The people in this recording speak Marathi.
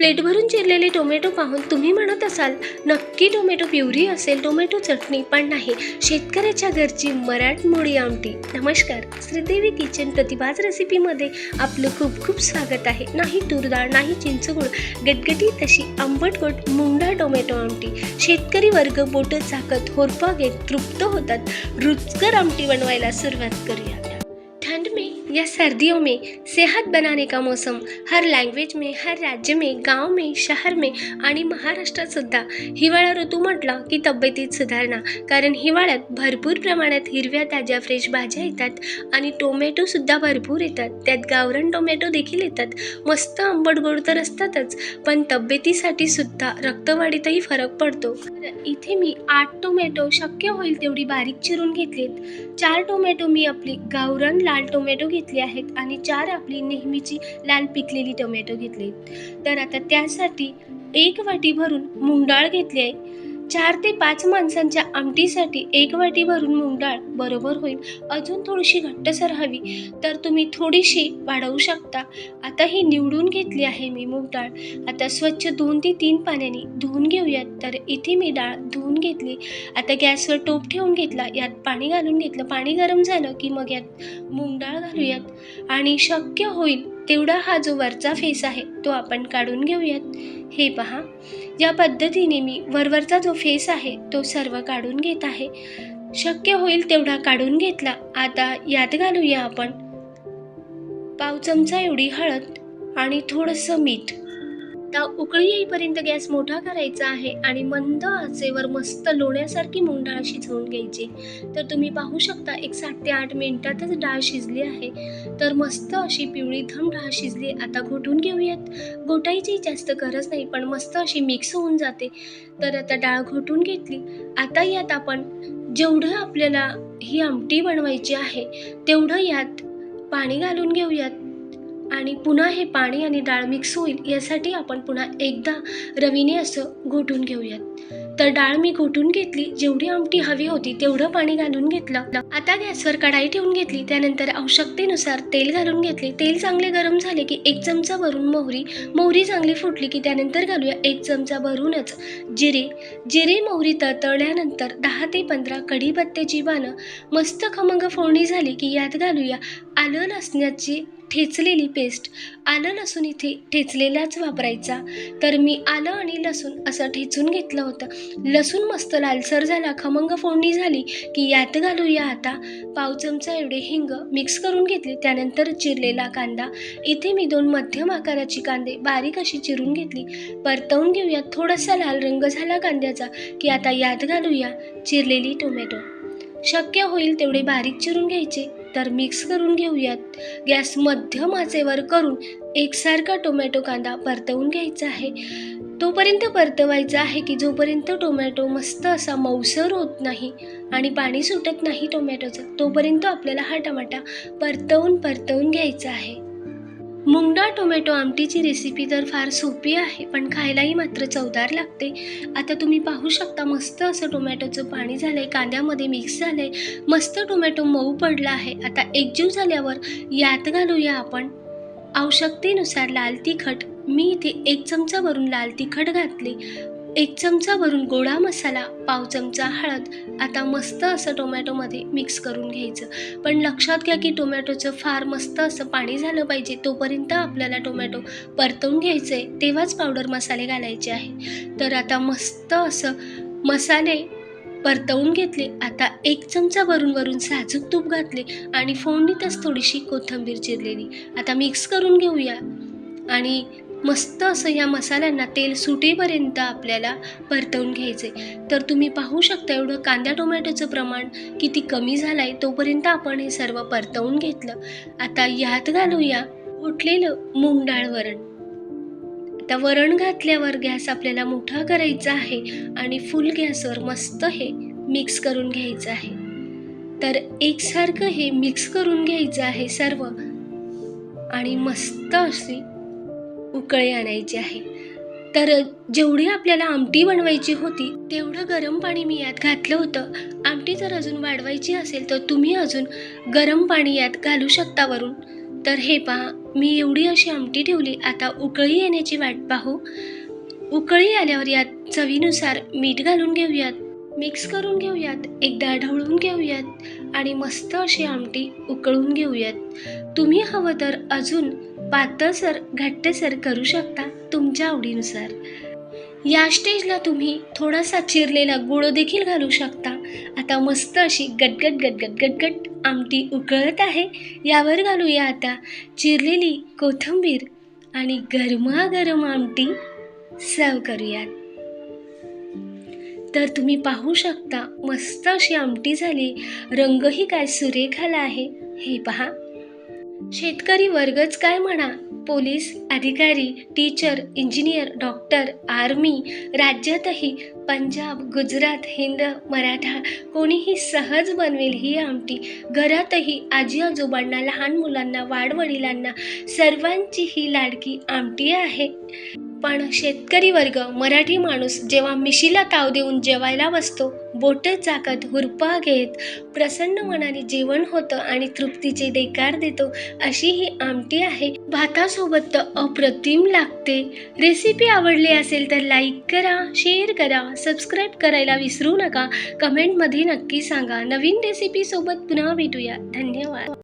प्लेटभरून चिरलेले टोमॅटो पाहून तुम्ही म्हणत असाल नक्की टोमॅटो प्युरी असेल टोमॅटो चटणी पण नाही. शेतकऱ्याच्या घरची मराठमोळी आमटी. नमस्कार. श्रीदेवी किचन प्रतिभाज रेसिपीमध्ये आपलं खूप खूप स्वागत आहे. नाही तुरडाळ नाही चिंचगुळ गटगटी तशी आंबट गोट मुंडा टोमॅटो आमटी. शेतकरी वर्ग बोटं चाकत होरपा घेत तृप्त होतात. रुचकर आमटी बनवायला सुरुवात करूया. या सर्दियों में सेहत बनाने का मौसम हर लँग्वेज में हर राज्य में गाव में शहर में आणि महाराष्ट्रात सुद्धा हिवाळा ऋतू म्हटला की तब्येतीत सुधारणा. कारण हिवाळ्यात भरपूर प्रमाणात हिरव्या ताज्या फ्रेश भाज्या येतात आणि टोमॅटोसुद्धा भरपूर येतात. त्यात गावरण टोमॅटो देखील येतात. मस्त आंबट गोड तर असतातच पण तब्येतीसाठी सुद्धा रक्तवाढीतही फरक पडतो. इथे मी आठ टोमॅटो शक्य होईल तेवढी बारीक चिरून घेतलीत. चार टोमॅटो मी आपली गावरण लाल टोमॅटो घेतले आहेत आणि चार आपली नेहमीची लाल पिकलेली टोमॅटो घेतली. तर आता त्यासाठी एक वाटी भरून मूग डाळ घेतली आहे. चार ते पाच माणसांच्या आमटीसाठी एक वाटी भरून मूग डाळ बरोबर होईल. अजून थोडीशी घट्टसर हवी तर तुम्ही थोडीशी वाढवू शकता. आता ही निवडून घेतली आहे मी मूग डाळ आता स्वच्छ दोन ते तीन पाण्याने धुवून घेऊयात तर इथे मी डाळ धुवून घेतली. आता गॅसवर टोप ठेवून घेतला यात पाणी घालून घेतलं. पाणी गरम झालं की मग यात मूग डाळ घालूयात. आणि शक्य होईल तेवढा हा जो वरचा फेस आहे तो आपण काढून घेऊयात. हे पहा या पद्धतीने मी वरवरचा जो फेस आहे तो सर्व काढून घेत आहे. शक्य होईल तेवढा काढून घेतला. आता यात घालूया आपण पाव चमचा एवढी हळद आणि थोडंसं मीठ. आता उकळी येईपर्यंत गॅस मोठा करायचा आहे आणि मंद आचेवर मस्त लोण्यासारखी मूग डाळ शिजवून घ्यायची. तर तुम्ही पाहू शकता एक सात ते आठ मिनिटातच डाळ शिजली आहे. तर मस्त अशी पिवळी थम डाळ शिजली. आता घोटून घेऊयात. घोटायची जास्त गरज नाही पण मस्त अशी मिक्स होऊन जाते. तर आता डाळ घोटून घेतली. आता यात आपण जेवढं आपल्याला ही आमटी बनवायची आहे तेवढं यात पाणी घालून घेऊयात. आणि पुन्हा हे पाणी आणि डाळ मिक्स होईल यासाठी आपण पुन्हा एकदा रवीने असं घोटून घेऊयात. तर डाळ मी घोटून घेतली जेवढी आमटी हवी होती तेवढं पाणी घालून घेतलं. आता गॅसवर कढाई ठेवून घेतली त्यानंतर आवश्यकतेनुसार तेल घालून घेतले. तेल चांगले गरम झाले की एक चमचा भरून मोहरी मोहरी चांगली फुटली की त्यानंतर घालूया एक चमचा भरूनच जिरे. जिरे मोहरी तळतळल्यानंतर दहा ते पंधरा कढीपत्त्याची पानं मस्त खमंग फोडणी झाली की यात घालूया आलं लसण्याची ठेचलेली पेस्ट आलं लसूण इथे ठेचलेलाच वापरायचा. तर मी आलं आणि लसूण असं ठेचून घेतलं होतं. लसूण मस्त लालसर झाला खमंग फोडणी झाली की यात घालूया आता. पाव चमचा एवढे हिंग मिक्स करून घेतले त्यानंतर चिरलेला कांदा. इथे मी दोन मध्यम आकाराची कांदे बारीक अशी चिरून घेतली. परतवून घेऊया थोडासा लाल रंग झाला कांद्याचा की आता यात घालूया चिरलेली टोमॅटो शक्य होईल तेवढे बारीक चिरून घ्यायचे. तर मिक्स करून घेऊयात. गॅस मध्यम आचेवर करून एकसारखा टोमॅटो कांदा परतवून घ्यायचा आहे. तोपर्यंत परतवायचा आहे की जोपर्यंत टोमॅटो मस्त असा मऊसर होत नाही आणि पाणी सुटत नाही टोमॅटोचं तोपर्यंत आपल्याला हा टमाटा परतवून परतवून घ्यायचा आहे. मुंगडा टोमॅटो आमटीची रेसिपी तर फार सोपी आहे पण खायलाही मात्र चवदार लागते. आता तुम्ही पाहू शकता मस्त असं टोमॅटोचं पाणी झालं आहे कांद्यामध्ये मिक्स झालं आहे मस्त टोमॅटो मऊ पडला आहे. आता एकजीव झाल्यावर यात घालूया आपण आवश्यकतेनुसार लाल तिखट. मी इथे एक चमचा भरून लाल तिखट घातले. एक चमचा भरून गोडा मसाला पाव चमचा हळद आता मस्त असं टोमॅटोमध्ये मिक्स करून घ्यायचं. पण लक्षात घ्या की टोमॅटोचं फार मस्त असं पाणी झालं पाहिजे तोपर्यंत आपल्याला टोमॅटो परतवून घ्यायचं आहे तेव्हाच पावडर मसाले घालायचे आहे. तर आता मस्त असं मसाले परतवून घेतले आता एक चमचा भरून वरून साजूक तूप घातले आणि फोडणीतच थोडीशी कोथिंबीर चिरलेली. आता मिक्स करून घेऊया. आणि मस्त असं या मसाल्यांना तेल सुटेपर्यंत आपल्याला परतवून घ्यायचे तर तुम्ही पाहू शकता एवढं कांदा टोमॅटोचं प्रमाण किती कमी झालं आहे तोपर्यंत आपण हे सर्व परतवून घेतलं. आता यात घालूया उठलेलं मूग डाळ वरण. आता वरण घातल्यावर गॅस आपल्याला मोठा करायचा आहे आणि फुल गॅसवर मस्त हे मिक्स करून घ्यायचं आहे. तर एकसारखं हे मिक्स करून घ्यायचं आहे सर्व. आणि मस्त अशी उकळी आणायची आहे. तर जेवढी आपल्याला आमटी बनवायची होती तेवढं गरम पाणी मी यात घातलं होतं. आमटी जर अजून वाढवायची असेल तर तुम्ही अजून गरम पाणी यात घालू शकता वरून तर हे पहा मी एवढी अशी आमटी ठेवली आता उकळी येण्याची वाट पाहू. उकळी आल्यावर यात चवीनुसार मीठ घालून घेऊयात. मिक्स करून घेऊयात. एकदा ढवळून घेऊयात आणि मस्त अशी आमटी उकळून घेऊयात. तुम्ही हवं तर अजून पातळसर घट्टसर करू शकता तुमच्या आवडीनुसार. या स्टेजला तुम्ही थोडासा चिरलेला गुळ देखील घालू शकता. आता मस्त अशी गटगट गटगट गटगट आमटी उकळत आहे. यावर घालूया आता चिरलेली कोथिंबीर आणि गरमागरम आमटी सर्व करूयात. तर तुम्ही पाहू शकता मस्त अशी आमटी झाली. रंगही काय सुरेख आला आहे. हे पहा. शेतकरी वर्गच काय म्हणा? पोलीस अधिकारी टीचर इंजिनियर डॉक्टर आर्मी राज्यातही पंजाब गुजरात हिंद मराठा कोणीही सहज बनवेल ही आमटी. घरातही आजी आजोबांना लहान मुलांना वाडवडिलांना सर्वांची ही लाडकी आमटी आहे. पण शेतकरी वर्ग मराठी माणूस जेव्हा मिशीला ताव देऊन जेवायला बसतो बोटं चाकत हुरपा घेत प्रसन्न मनाने जेवण होतं आणि तृप्तीचे देकार देतो अशी ही आमटी आहे. भातासोबत तर अप्रतिम लागते. रेसिपी आवडली असेल तर लाईक करा शेअर करा सबस्क्राईब करायला विसरू नका. कमेंटमध्ये नक्की सांगा. नवीन रेसिपीसोबत पुन्हा भेटूया. धन्यवाद.